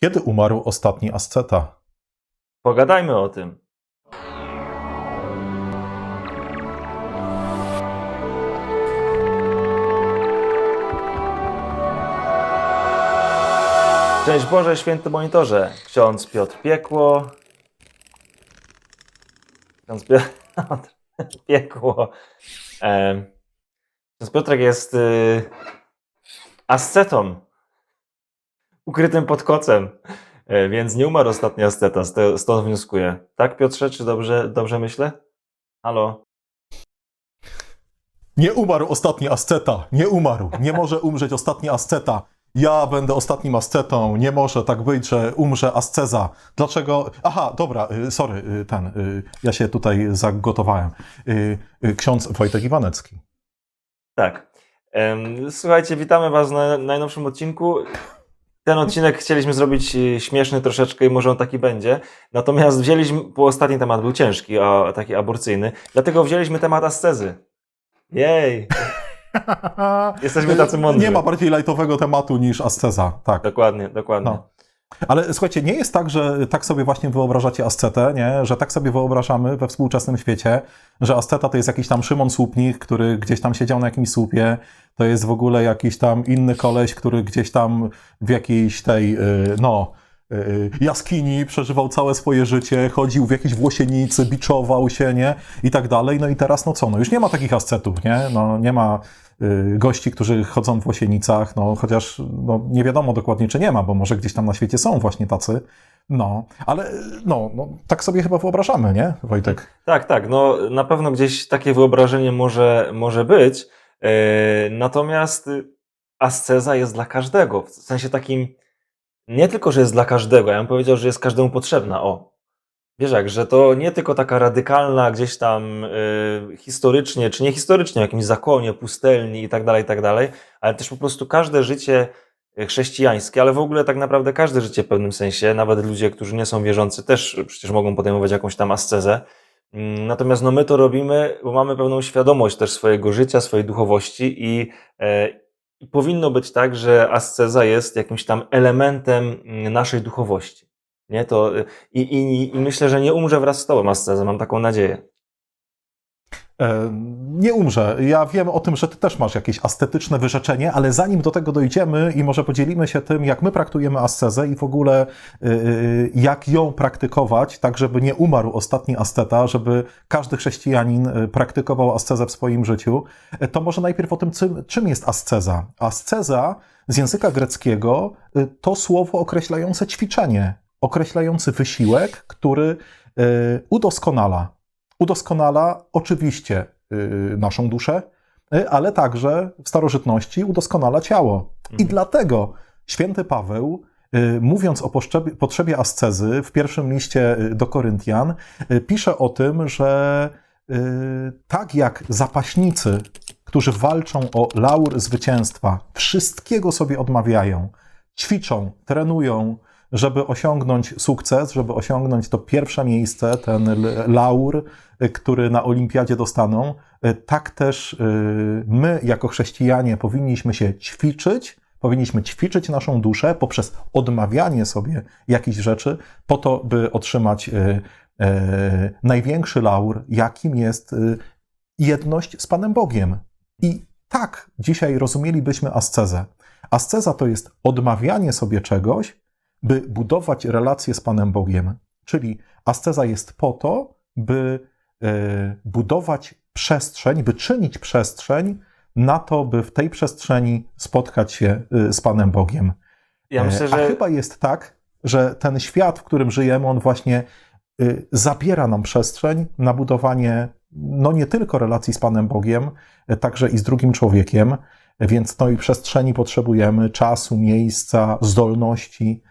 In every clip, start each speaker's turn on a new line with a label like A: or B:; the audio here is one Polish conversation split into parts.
A: Kiedy umarł ostatni asceta?
B: Pogadajmy o tym. Szczęść Boże, święty monitorze. Ksiądz Piotr Piekło. Ksiądz Piotr Piekło. Ksiądz Piotrek jest y, ascetą. Ukrytym pod kocem. E, Więc nie umarł ostatni asceta, st- stąd wnioskuję. Tak, Piotrze, czy dobrze, dobrze myślę? Halo?
A: Nie umarł ostatni asceta. Nie umarł. Nie może umrzeć ostatni asceta. Ja będę ostatnim ascetą. Nie może tak być, że umrze asceza. Dlaczego? Aha, dobra, y, sorry, y, ten. y, Ja się tutaj zagotowałem. Ksiądz Wojtek Iwanecki.
B: Tak. Słuchajcie, witamy Was na najnowszym odcinku. Ten odcinek chcieliśmy zrobić e, śmieszny troszeczkę i może on taki będzie. Natomiast wzięliśmy, bo ostatni temat był ciężki, a taki aborcyjny, dlatego wzięliśmy temat ascezy. Jej! Jesteśmy tacy mądrzy.
A: Nie ma bardziej lajtowego tematu niż asceza. Tak.
B: Dokładnie, dokładnie.
A: No. Ale słuchajcie, nie jest tak, że tak sobie właśnie wyobrażacie ascetę, nie? że tak sobie wyobrażamy we współczesnym świecie, że asceta to jest jakiś tam Szymon Słupnik, który gdzieś tam siedział na jakimś słupie, to jest w ogóle jakiś tam inny koleś, który gdzieś tam w jakiejś tej, y, no, y, jaskini przeżywał całe swoje życie, chodził w jakiejś włosienicy, biczował się, nie? I tak dalej. No i teraz, no co, no już nie ma takich ascetów, nie? No nie ma gości, którzy chodzą w łosienicach, no chociaż no, nie wiadomo dokładnie, czy nie ma, bo może gdzieś tam na świecie są właśnie tacy. No, ale no, no tak sobie chyba wyobrażamy, nie, Wojtek?
B: Tak, tak. No, na pewno gdzieś takie wyobrażenie może, może być. Yy, natomiast y, asceza jest dla każdego. W sensie takim, nie tylko, że jest dla każdego, ja bym powiedział, że jest każdemu potrzebna. O, wiesz jak, że to nie tylko taka radykalna gdzieś tam y, historycznie, czy nie historycznie, jakimś zakonie, pustelni i tak dalej, i tak dalej, ale też po prostu każde życie y, chrześcijańskie, ale w ogóle tak naprawdę każde życie w pewnym sensie, nawet ludzie, którzy nie są wierzący, też przecież mogą podejmować jakąś tam ascezę. Mm, Natomiast no my to robimy, bo mamy pewną świadomość też swojego życia, swojej duchowości i, e, i powinno być tak, że asceza jest jakimś tam elementem mm, naszej duchowości. Nie? To, e, i, i, I myślę, że nie umrze wraz z tobą asceza, mam taką nadzieję.
A: E, Nie umrze. Ja wiem o tym, że ty też masz jakieś ascetyczne wyrzeczenie, ale zanim do tego dojdziemy i może podzielimy się tym, jak my praktujemy ascezę i w ogóle y, y, jak ją praktykować, tak żeby nie umarł ostatni asceta, żeby każdy chrześcijanin y, praktykował ascezę w swoim życiu, e, to może najpierw o tym, czym, jest asceza. Asceza z języka greckiego y, to słowo określające ćwiczenie, określający wysiłek, który y, udoskonala udoskonala oczywiście y, naszą duszę, y, ale także w starożytności udoskonala ciało. I
B: Mhm.
A: dlatego święty Paweł, mówiąc o potrzebie, ascezy w pierwszym liście do Koryntian, pisze o tym, że tak jak zapaśnicy, którzy walczą o laur zwycięstwa, wszystkiego sobie odmawiają, ćwiczą, trenują, żeby osiągnąć sukces, żeby osiągnąć to pierwsze miejsce, ten laur, który na olimpiadzie dostaną, y, tak też y, my, jako chrześcijanie, powinniśmy się ćwiczyć, powinniśmy ćwiczyć naszą duszę poprzez odmawianie sobie jakichś rzeczy, po to, by otrzymać y, największy laur, jakim jest jedność z Panem Bogiem. I tak dzisiaj rozumielibyśmy ascezę. Asceza to jest odmawianie sobie czegoś, by budować relacje z Panem Bogiem. Czyli asceza jest po to, by e, budować przestrzeń, by czynić przestrzeń na to, by w tej przestrzeni spotkać się e, z Panem Bogiem.
B: Ja myślę,
A: E, A
B: że
A: chyba jest tak, że ten świat, w którym żyjemy, on właśnie y, zabiera nam przestrzeń na budowanie no nie tylko relacji z Panem Bogiem, y, także i z drugim człowiekiem, więc tej przestrzeni potrzebujemy czasu, miejsca, zdolności, y,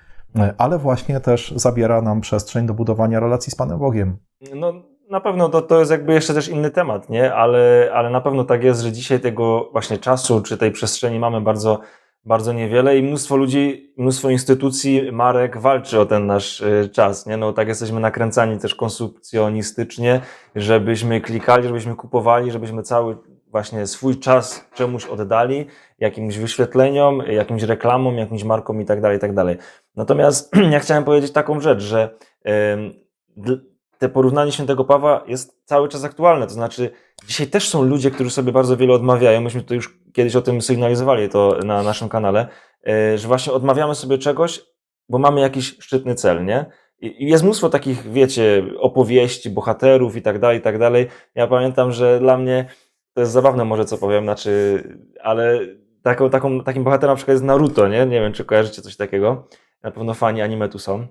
A: ale właśnie też zabiera nam przestrzeń do budowania relacji z Panem Bogiem.
B: No, na pewno to, to jest jakby jeszcze też inny temat, nie? Ale, ale na pewno tak jest, że dzisiaj tego właśnie czasu czy tej przestrzeni mamy bardzo, bardzo niewiele i mnóstwo ludzi, mnóstwo instytucji, marek walczy o ten nasz y, czas, nie? No tak jesteśmy nakręcani też konsumpcjonistycznie, żebyśmy klikali, żebyśmy kupowali, żebyśmy cały, właśnie swój czas czemuś oddali, jakimś wyświetleniom, jakimś reklamom, jakimś markom i tak dalej, i tak dalej. Natomiast ja chciałem powiedzieć taką rzecz, że te porównanie świętego Pawła jest cały czas aktualne. To znaczy, dzisiaj też są ludzie, którzy sobie bardzo wiele odmawiają. Myśmy to już kiedyś o tym sygnalizowali to na naszym kanale, e, że właśnie odmawiamy sobie czegoś, bo mamy jakiś szczytny cel, nie? I jest mnóstwo takich, wiecie, opowieści, bohaterów i tak dalej, i tak dalej. Ja pamiętam, że dla mnie to jest zabawne może co powiem, znaczy, ale taką, taką, takim bohaterem na przykład jest Naruto, nie? Nie wiem, czy kojarzycie coś takiego. Na pewno fani anime tu są.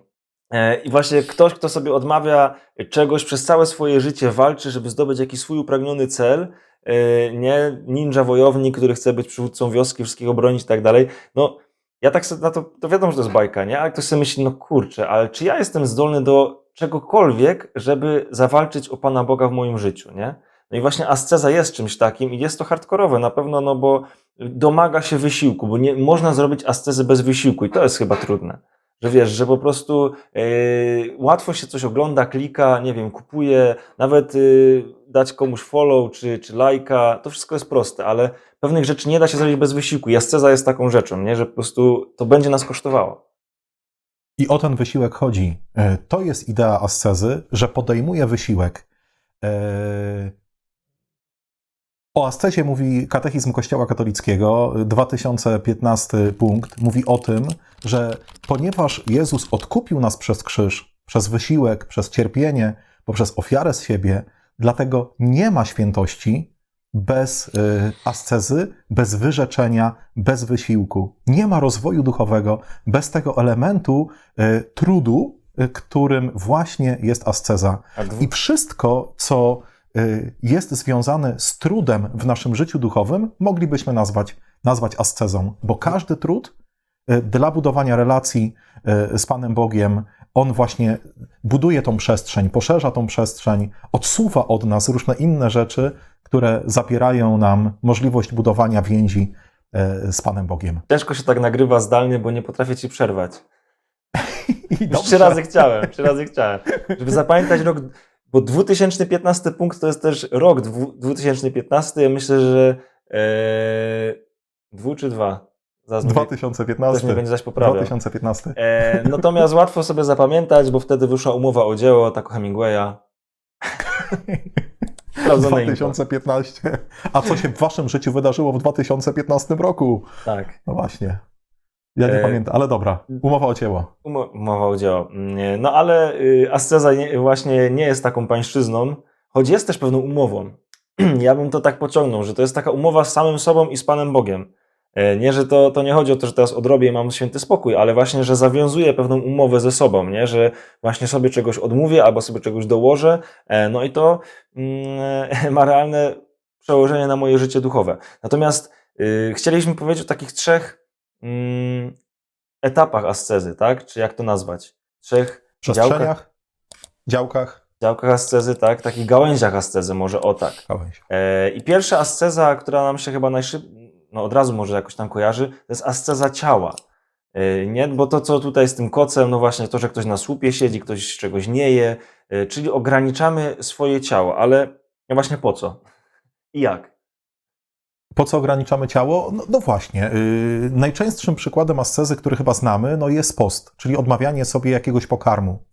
B: E, I właśnie ktoś, kto sobie odmawia czegoś przez całe swoje życie, walczy, żeby zdobyć jakiś swój upragniony cel, e, nie ninja wojownik, który chce być przywódcą wioski, wszystkiego bronić i tak dalej. No, ja tak sobie na to, to wiadomo, że to jest bajka, nie? Ale ktoś sobie myśli, no kurczę, ale czy ja jestem zdolny do czegokolwiek, żeby zawalczyć o Pana Boga w moim życiu, nie? No i właśnie asceza jest czymś takim i jest to hardkorowe na pewno, no bo domaga się wysiłku, bo nie można zrobić ascezy bez wysiłku i to jest chyba trudne. Że wiesz, że po prostu yy, łatwo się coś ogląda, klika, nie wiem, kupuje, nawet yy, dać komuś follow czy, czy lajka, to wszystko jest proste, ale pewnych rzeczy nie da się zrobić bez wysiłku i asceza jest taką rzeczą, nie? że po prostu to będzie nas kosztowało.
A: I o ten wysiłek chodzi. E, To jest idea ascezy, że podejmuje wysiłek. E, O ascezie mówi katechizm Kościoła katolickiego, 2015 punkt, mówi o tym, że ponieważ Jezus odkupił nas przez krzyż, przez wysiłek, przez cierpienie, poprzez ofiarę z siebie, dlatego nie ma świętości bez y, ascezy, bez wyrzeczenia, bez wysiłku. Nie ma rozwoju duchowego bez tego elementu y, trudu, y, którym właśnie jest asceza. I wszystko, co jest związane z trudem w naszym życiu duchowym, moglibyśmy nazwać, nazwać ascezą, bo każdy trud y, dla budowania relacji y, z Panem Bogiem, on właśnie buduje tą przestrzeń, poszerza tą przestrzeń, odsuwa od nas różne inne rzeczy, które zabierają nam możliwość budowania więzi y, z Panem Bogiem.
B: Ciężko się tak nagrywa zdalnie, bo nie potrafię ci przerwać.
A: I
B: Już trzy razy chciałem, trzy razy chciałem. Żeby zapamiętać rok, bo 2015 punkt to jest też rok dwu- 2015. Ja myślę, że e, dwu czy dwa. Zaraz mnie- Ktoś mnie
A: 2015.
B: będzie zaś poprawiał.
A: 2015.
B: E, natomiast łatwo sobie zapamiętać, bo wtedy wyszła umowa o dzieło Taco Hemingwaya. Sprawdzone info.
A: 2015. A co się w waszym życiu wydarzyło w 2015 roku?
B: Tak.
A: No właśnie. Ja nie
B: E,
A: pamiętam, ale dobra. Umowa o dzieło.
B: Umo- Umowa o dzieło. Nie, No ale y, asceza nie, właśnie nie jest taką pańszczyzną, choć jest też pewną umową. Ja bym to tak pociągnął, że to jest taka umowa z samym sobą i z Panem Bogiem. E, Nie, że to, to nie chodzi o to, że teraz odrobię i mam święty spokój, ale właśnie, że zawiązuję pewną umowę ze sobą, nie? że właśnie sobie czegoś odmówię albo sobie czegoś dołożę, e, no i to mm, ma realne przełożenie na moje życie duchowe. Natomiast y, chcieliśmy powiedzieć o takich trzech mm, etapach ascezy, tak? Czy jak to nazwać? Trzech działkach,
A: Przestrzeniach, działkach,
B: działkach ascezy, tak? Takich gałęziach ascezy, może o tak. E, I pierwsza asceza, która nam się chyba najszybciej, no od razu może jakoś tam kojarzy, to jest asceza ciała. E, Nie, bo to, co tutaj z tym kocem, no właśnie to, że ktoś na słupie siedzi, ktoś czegoś nie je, e, czyli ograniczamy swoje ciało, ale właśnie po co? I jak?
A: Po co ograniczamy ciało? No, no właśnie. Yy, najczęstszym przykładem ascezy, który chyba znamy, no jest post, czyli odmawianie sobie jakiegoś pokarmu.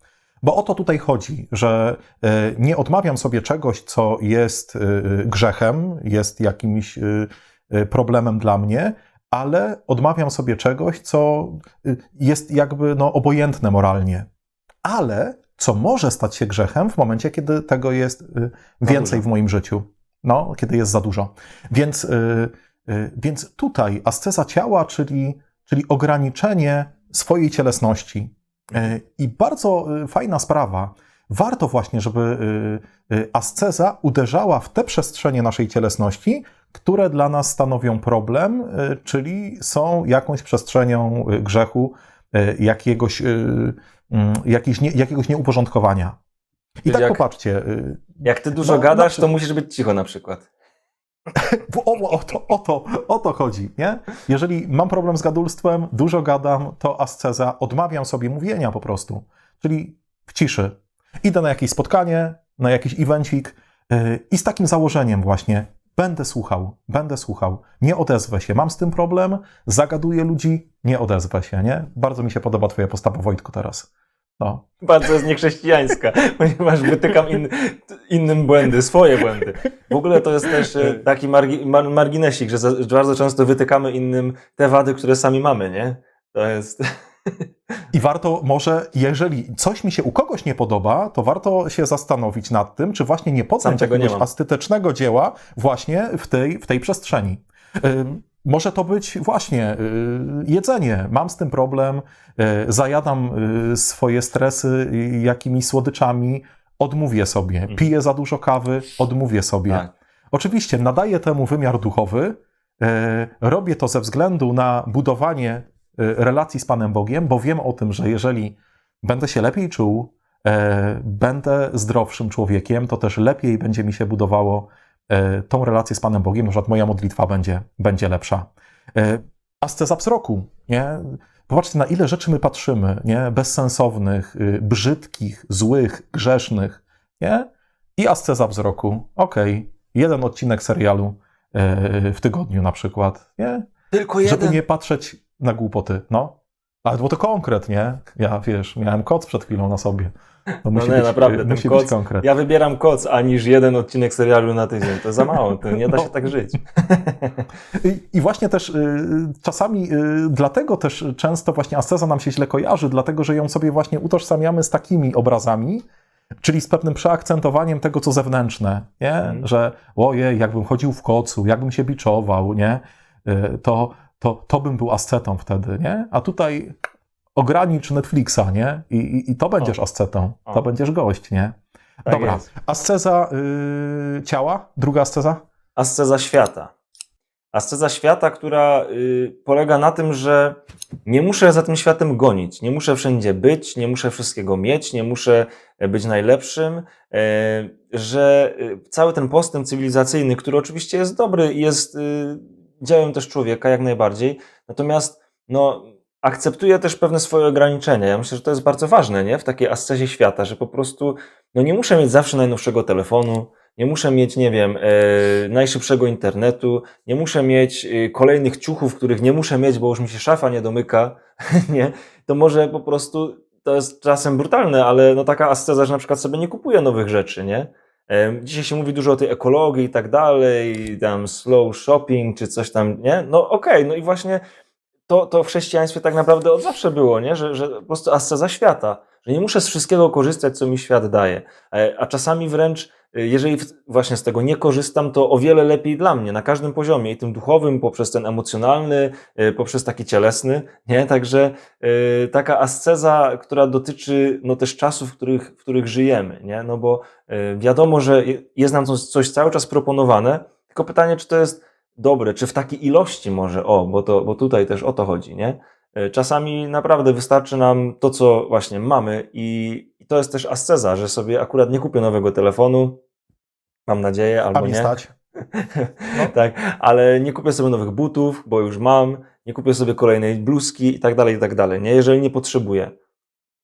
A: Bo o to tutaj chodzi, że yy, nie odmawiam sobie czegoś, co jest yy, grzechem, jest jakimś yy, problemem dla mnie, ale odmawiam sobie czegoś, co jest jakby no, obojętne moralnie. Ale co może stać się grzechem w momencie, kiedy tego jest więcej w moim życiu. No, kiedy jest za dużo. Więc, y, y, więc tutaj asceza ciała, czyli, czyli ograniczenie swojej cielesności. Y, I bardzo fajna sprawa. Warto właśnie, żeby asceza uderzała w te przestrzenie naszej cielesności, które dla nas stanowią problem, czyli są jakąś przestrzenią grzechu, jakiegoś, mm, nie, jakiegoś nieuporządkowania. I tak
B: jak-
A: popatrzcie, y,
B: Jak ty dużo
A: No,
B: gadasz, to musisz być cicho na przykład.
A: O, o, to, o, to, o to chodzi, nie? Jeżeli mam problem z gadulstwem, dużo gadam, to asceza, odmawiam sobie mówienia po prostu. Czyli w ciszy. Idę na jakieś spotkanie, na jakiś evencik yy, i z takim założeniem właśnie będę słuchał, będę słuchał, nie odezwę się, mam z tym problem, zagaduję ludzi, nie odezwę się, nie? Bardzo mi się podoba twoja postawa, Wojtku, teraz. No.
B: Bardzo jest niechrześcijańska, ponieważ wytykam in, innym błędy, swoje błędy. W ogóle to jest też e, taki margi, mar, marginesik, że, za, że bardzo często wytykamy innym te wady, które sami mamy, nie? To jest...
A: I warto może, jeżeli coś mi się u kogoś nie podoba, to warto się zastanowić nad tym, czy właśnie nie podjąć jakiegoś
B: mam.
A: estetycznego dzieła właśnie w tej, w tej przestrzeni. Ym, Może to być właśnie y, jedzenie. Mam z tym problem, y, zajadam y, swoje stresy jakimiś słodyczami, odmówię sobie. Piję za dużo kawy, odmówię sobie.
B: Tak.
A: Oczywiście nadaję temu wymiar duchowy. Robię to ze względu na budowanie relacji z Panem Bogiem, bo wiem o tym, że jeżeli będę się lepiej czuł, będę zdrowszym człowiekiem, to też lepiej będzie mi się budowało tą relację z Panem Bogiem, na przykład moja modlitwa będzie, będzie lepsza. E, Asceza wzroku, nie? Popatrzcie, na ile rzeczy my patrzymy, nie? Bezsensownych, y, brzydkich, złych, grzesznych, nie? I asceza wzroku. Okej, jeden odcinek serialu e, w tygodniu na przykład, nie?
B: Tylko
A: Żeby nie patrzeć na głupoty, no. Ale bo to konkret, nie? Ja, wiesz, miałem koc przed chwilą na sobie. To musi
B: nie,
A: być,
B: naprawdę, ten
A: musi
B: koc-
A: być konkret.
B: Ja wybieram koc, a niż jeden odcinek serialu na tydzień. To za mało, to nie da
A: No.
B: się tak żyć.
A: I, I właśnie też y, czasami y, dlatego też często właśnie asceza nam się źle kojarzy, dlatego że ją sobie właśnie utożsamiamy z takimi obrazami, czyli z pewnym przeakcentowaniem tego, co zewnętrzne, nie?
B: Mhm.
A: Że ojej, jakbym chodził w kocu, jakbym się biczował, nie? Y, To, to, to bym był ascetą wtedy, nie? A tutaj ogranicz Netflixa, nie? I, i, i to będziesz ascetą,
B: O.
A: to będziesz gość, nie?
B: Tak
A: Dobra,
B: jest.
A: asceza y, ciała, druga asceza?
B: Asceza świata. Asceza świata, która y, polega na tym, że nie muszę za tym światem gonić, nie muszę wszędzie być, nie muszę wszystkiego mieć, nie muszę e, być najlepszym, e, że y, cały ten postęp cywilizacyjny, który oczywiście jest dobry i jest dziełem też człowieka jak najbardziej, natomiast no, akceptuje też pewne swoje ograniczenia. Ja myślę, że to jest bardzo ważne, nie? W takiej ascezie świata, że po prostu no nie muszę mieć zawsze najnowszego telefonu, nie muszę mieć, nie wiem, e, najszybszego internetu, nie muszę mieć e, kolejnych ciuchów, których nie muszę mieć, bo już mi się szafa nie domyka, nie? To może po prostu, to jest czasem brutalne, ale no taka asceza, że na przykład sobie nie kupuję nowych rzeczy, nie? Dzisiaj się mówi dużo o tej ekologii i tak dalej, tam slow shopping czy coś tam, nie? No okej, no i właśnie to, to w chrześcijaństwie tak naprawdę od zawsze było, nie? Że, że po prostu asceza świata, że nie muszę z wszystkiego korzystać, co mi świat daje. E, A czasami wręcz, e, jeżeli właśnie z tego nie korzystam, to o wiele lepiej dla mnie, na każdym poziomie, i tym duchowym, poprzez ten emocjonalny, e, poprzez taki cielesny, nie? Także taka asceza, która dotyczy no też czasów, w których, w których żyjemy, nie? No bo wiadomo, że je- jest nam coś, coś cały czas proponowane, tylko pytanie, czy to jest dobre, czy w takiej ilości może, o, bo, to, bo tutaj też o to chodzi, nie? E, Czasami naprawdę wystarczy nam to, co właśnie mamy i, to jest też asceza, że sobie akurat nie kupię nowego telefonu, mam nadzieję,
A: A
B: albo
A: mnie
B: nie.
A: stać? No.
B: tak, ale nie kupię sobie nowych butów, bo już mam, nie kupię sobie kolejnej bluzki i tak dalej, i tak dalej, nie? Jeżeli nie potrzebuję.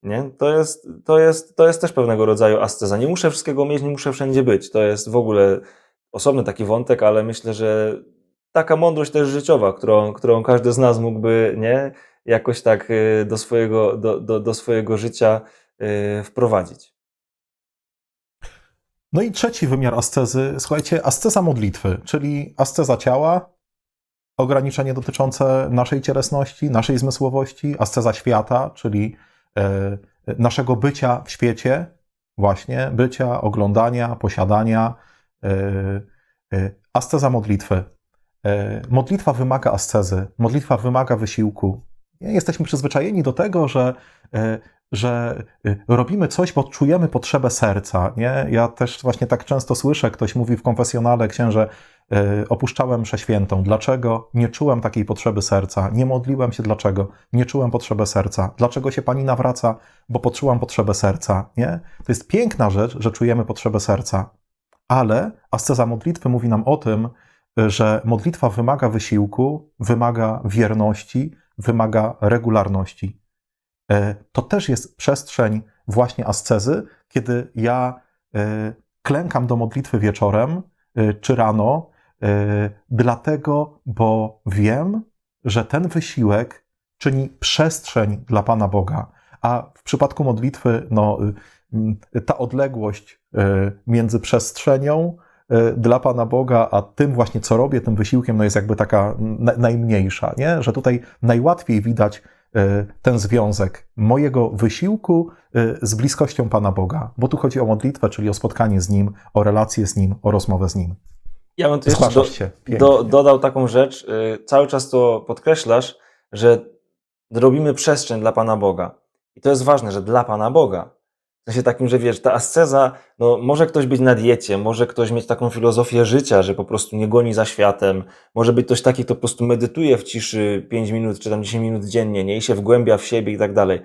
B: Nie? To, jest, to, jest, to jest też pewnego rodzaju asceza. Nie muszę wszystkiego mieć, nie muszę wszędzie być. To jest w ogóle osobny taki wątek, ale myślę, że taka mądrość też życiowa, którą, którą każdy z nas mógłby nie? Jakoś tak y, do swojego, do, do, do swojego życia y, wprowadzić.
A: No i trzeci wymiar ascezy, słuchajcie, asceza modlitwy, czyli asceza ciała, ograniczenie dotyczące naszej cielesności, naszej zmysłowości, asceza świata, czyli e, naszego bycia w świecie, właśnie bycia, oglądania, posiadania, e, e, asceza modlitwy. Modlitwa wymaga ascezy, modlitwa wymaga wysiłku. Jesteśmy przyzwyczajeni do tego, że, e, że e, robimy coś, bo czujemy potrzebę serca. Nie? Ja też właśnie tak często słyszę, ktoś mówi w konfesjonale, księże, e, opuszczałem mszę świętą. Dlaczego? Nie czułem takiej potrzeby serca. Nie modliłem się. Dlaczego? Nie czułem potrzeby serca. Dlaczego się Pani nawraca? Bo poczułam potrzebę serca. Nie? To jest piękna rzecz, że czujemy potrzebę serca. Ale asceza modlitwy mówi nam o tym, że modlitwa wymaga wysiłku, wymaga wierności, wymaga regularności. E, To też jest przestrzeń właśnie ascezy, kiedy ja e, klękam do modlitwy wieczorem e, czy rano, dlatego, bo wiem, że ten wysiłek czyni przestrzeń dla Pana Boga. A w przypadku modlitwy, no, y, ta odległość y, między przestrzenią y, dla Pana Boga, a tym właśnie, co robię, tym wysiłkiem, no jest jakby taka na- najmniejsza, nie? Że tutaj najłatwiej widać y, ten związek mojego wysiłku y, z bliskością Pana Boga, bo tu chodzi o modlitwę, czyli o spotkanie z Nim, o relację z Nim, o rozmowę z Nim.
B: Ja bym tu jeszcze do, do, dodał taką rzecz, y, cały czas to podkreślasz, że robimy przestrzeń dla Pana Boga. I to jest ważne, że dla Pana Boga. W sensie takim, że wiesz, ta asceza, no może ktoś być na diecie, może ktoś mieć taką filozofię życia, że po prostu nie goni za światem, może być ktoś taki, kto po prostu medytuje w ciszy 5 minut czy tam 10 minut dziennie, nie i się wgłębia w siebie i tak dalej.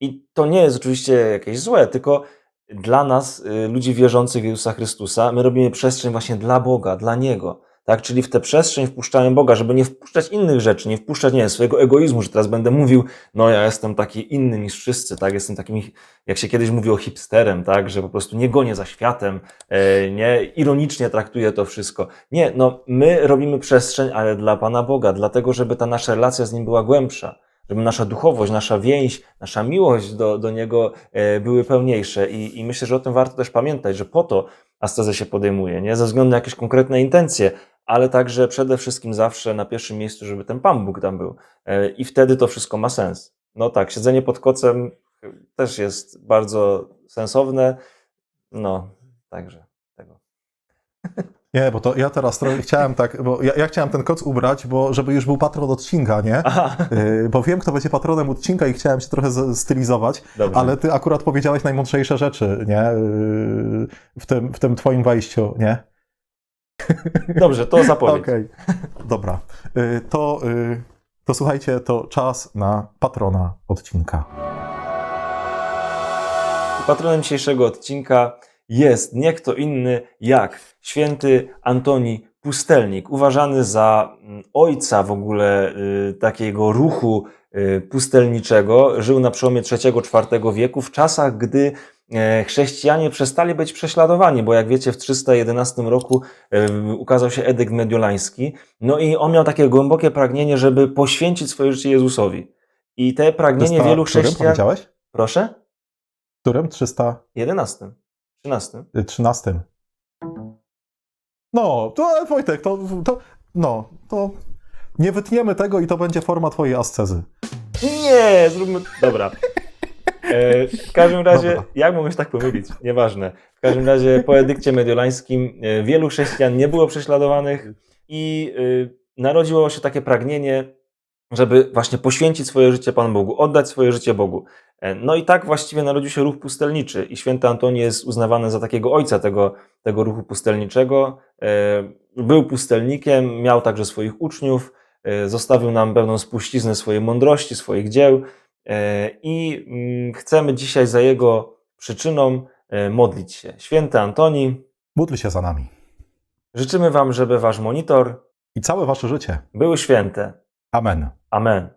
B: I to nie jest oczywiście jakieś złe, tylko dla nas, y, ludzi wierzących w Jezusa Chrystusa, my robimy przestrzeń właśnie dla Boga, dla Niego. Tak? Czyli w tę przestrzeń wpuszczamy Boga, żeby nie wpuszczać innych rzeczy, nie wpuszczać, nie wiem, swojego egoizmu, że teraz będę mówił, no ja jestem taki inny niż wszyscy, tak? Jestem takim, jak się kiedyś mówiło, hipsterem, tak? Że po prostu nie gonię za światem, e, nie? Ironicznie traktuję to wszystko. Nie, no my robimy przestrzeń, ale dla Pana Boga, dlatego, żeby ta nasza relacja z Nim była głębsza żeby nasza duchowość, nasza więź, nasza miłość do, do Niego e, były pełniejsze. I, I myślę, że o tym warto też pamiętać, że po to ascezę się podejmuje, nie ze względu na jakieś konkretne intencje, ale także przede wszystkim zawsze na pierwszym miejscu, żeby ten Pan Bóg tam był. E, I wtedy to wszystko ma sens. No tak, siedzenie pod kocem też jest bardzo sensowne. No, także tego.
A: Nie, bo to ja teraz trochę chciałem tak, bo ja, ja chciałem ten koc ubrać, bo żeby już był patron odcinka, nie? Y, Bo wiem, kto będzie patronem odcinka i chciałem się trochę stylizować,
B: dobrze.
A: ale ty akurat powiedziałeś najmądrzejsze rzeczy, nie? Y, W tym, w tym twoim wejściu, nie?
B: Dobrze, to zapowiedź.
A: Okej, dobra. Y, To, y, to słuchajcie, to czas na patrona odcinka.
B: Patronem dzisiejszego odcinka jest nie kto inny jak święty Antoni Pustelnik, uważany za mm, ojca w ogóle y, takiego ruchu pustelniczego. Żył na przełomie III-IV wieku, w czasach, gdy chrześcijanie przestali być prześladowani, bo jak wiecie, w 311 roku e, ukazał się edykt mediolański. No i on miał takie głębokie pragnienie, żeby poświęcić swoje życie Jezusowi. I te pragnienie
A: Trzysta-
B: wielu
A: którym
B: chrześcijan.
A: powiedziałeś?
B: Proszę?
A: Którym? 313?
B: 11. 13.
A: No, to Wojtek, to, to, no, to nie wytniemy tego i to będzie forma twojej ascezy.
B: Nie, zróbmy. Dobra. E, w każdym razie, jak mogę się tak pomylić? Nieważne. W każdym razie, po edykcie mediolańskim e, wielu chrześcijan nie było prześladowanych i e, narodziło się takie pragnienie, żeby właśnie poświęcić swoje życie Panu Bogu, oddać swoje życie Bogu. No i tak właściwie narodził się ruch pustelniczy i święty Antoni jest uznawany za takiego ojca tego, tego ruchu pustelniczego. Był pustelnikiem, miał także swoich uczniów, zostawił nam pewną spuściznę swojej mądrości, swoich dzieł i mm, chcemy dzisiaj za jego przyczyną e, modlić się. Święty Antoni,
A: Módl się za nami.
B: życzymy Wam, żeby Wasz monitor
A: I całe wasze życie.
B: były święte.
A: Amen.
B: Amen.